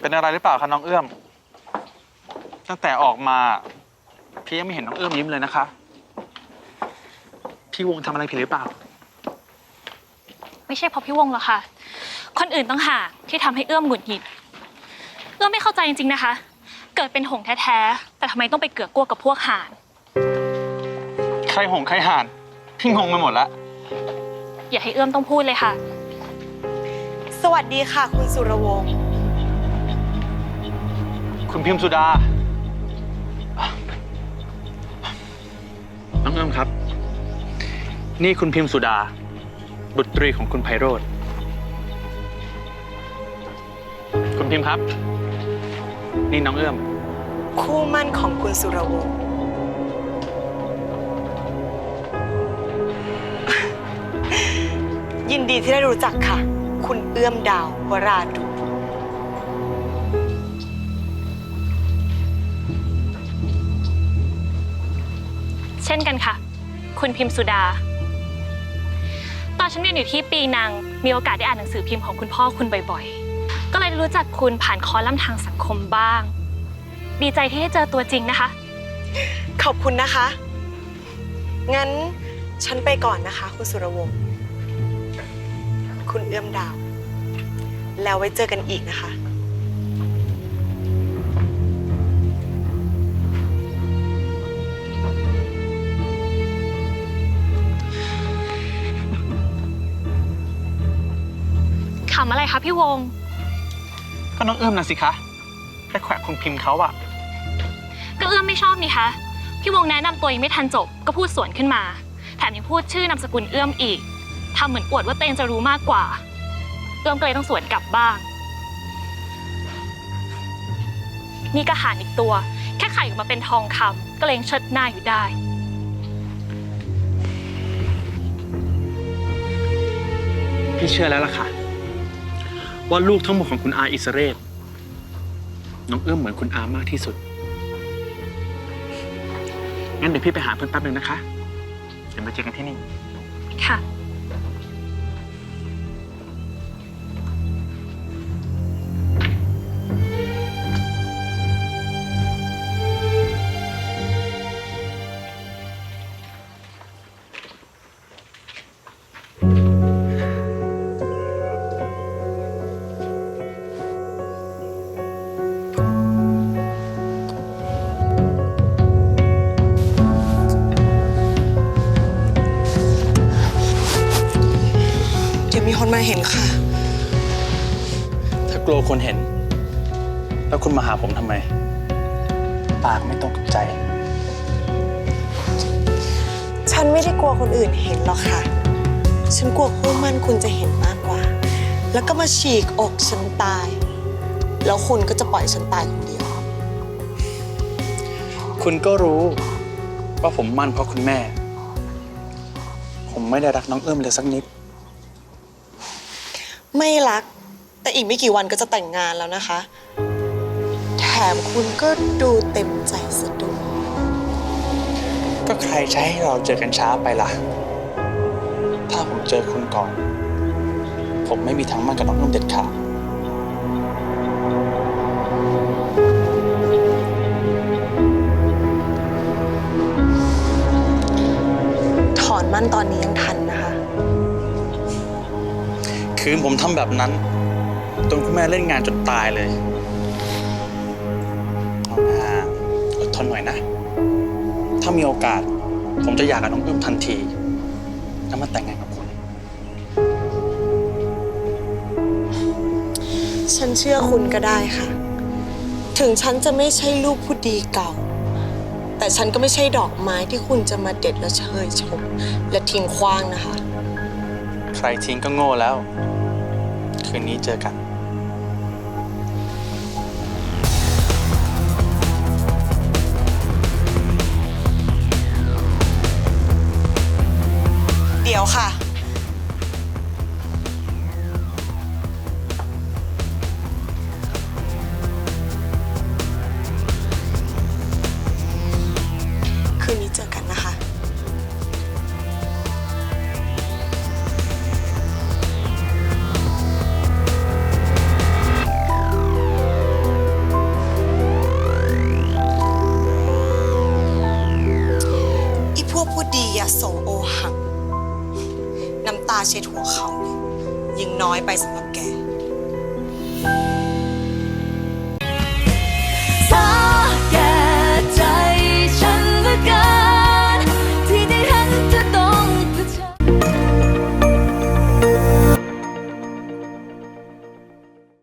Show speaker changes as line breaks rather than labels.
เป็นอะไรหรือเปล่าคะน้องเอื้อม ตั้งแต่ออกมา พี่ยังไม่เห็นน้องเอื้อมยิ้มเลยนะคะ พี่วงทำอะไรผิดหรือเปล่า
ไม่ใช่เพราะพี่วงหรอกค่ะ คนอื่นต้องหากที่ทำให้เอื้อมหงุดหงิด เอื้อมไม่เข้าใจจริงๆนะคะ เกิดเป็นหงส์แท้ๆ แต่ทำไมต้องไปเกือกกลัวกับพวกห่าน
ใครหงใครห่านพี่งงไปหมดแล้ว
อย่าให้เอื้อมต้องพูดเลยค่ะ
สวัสดีค่ะ คุณสุรวงศ์
คุณพิมสุดา น้องเอื้อมครับ นี่คุณพิมสุดา บุตรีของคุณไพโรธคุณพิมครับ นี่น้องเอื้อม
คู่มั่นของคุณสุรวงศ์ยินดีที่ได้รู้จักค่ะ คุณเอื้อมดาววราดุ
ช่นกันค่ะ คุณพิมพ์สุดา ตอนฉันเรียนอยู่ที่ปีนัง มีโอกาสได้อ่านหนังสือพิมพ์ของคุณพ่อคุณบ่อยๆ ก็เลยรู้จักคุณผ่านคอลัมน์ทางสังคมบ้าง ดีใจที่ได้เจอตัวจริงนะคะ
ขอบคุณนะคะ งั้นฉันไปก่อนนะคะ คุณสุรวงศ์ คุณเอื้อมดาว แล้วไว้เจอกันอีกนะคะำ
อะไรคะพี่วง
ก็น้องเอื้อมนะสิคะไปแขวะคุณพิมพ์เขาอะ
ก็เอื้อมไม่ชอบนี่คะ พี่วงแนะนำตัวยังไม่ทันจบก็พูดสวนขึ้นมา แถมยังพูดชื่อนามสกุลเอื้อมอีกทำเหมือนอวดว่าตัวเองจะรู้มากกว่า เอื้อมก็เลยต้องสวนกลับบ้าง นี่ก็หารอีกตัว แค่ไข่ออกมาเป็นทองคำก็เลยยังเชิดหน้าอยู่ได้
พี่เชื่อแล้วล่ะค่ะ ว่าลูกทั้งหมดของคุณอาอิสเรศน้องเอื้อมเหมือนคุณอามากที่สุด งั้นเดี๋ยวพี่ไปหาเพื่อนแป๊บนึงนะคะ เดี๋ยวมาเจอกันที่นี่
ค่ะ
ยวมีคนมาเห็นค่ะ
ถ้ากลัวคนเห็น แล้วคุณมาหาผมทำไม ปากไม่ตรงกับใจ
ฉันไม่ได้กลัวคนอื่นเห็นหรอกค่ะ ฉันกลัวคู่มั่นคุณจะเห็นมากกว่า แล้วก็มาฉีกอกฉันตาย แล้วคุณก็จะปล่อยฉันตายคนเดียว
คุณก็รู้ ว่าผมมั่นเพราะคุณแม่ ผมไม่ได้รักน้องเอื้อมเลยสักนิด
ไม่รัก แต่อีกไม่กี่วันก็จะแต่งงานแล้วนะคะ แถมคุณก็ดูเต็มใจซะด้วย
ก็ใครจะให้เราเจอกันช้าไปล่ะ ถ้าผมเจอคุณก่อน ผมไม่มีทางมั่นกับน้องนุ่มเด็ดขาด
ถอนมั่นตอนนี้ยังทัน นะคะ
คืนผมทำแบบนั้นจนคุณแม่เล่นงานจนตายเลยเอาหน้าอดทนหน่อยนะ ถ้ามีโอกาส ผมจะอยากกับน้องเอื้อมทันที แล้วมาแต่งงานกับคุณ
ฉันเชื่อคุณก็ได้ค่ะ ถึงฉันจะไม่ใช่ลูกผู้ดีเก่า แต่ฉันก็ไม่ใช่ดอกไม้ที่คุณจะมาเด็ดและเชยชม และทิ้งขว้างนะคะ
ใครทิ้งก็โง่แล้ว คืนนี้เจอกัน
เดี๋ยวค่ะ ตาเช็ดหัวเขาเนี่ยยังน้อยไปสำหรับแก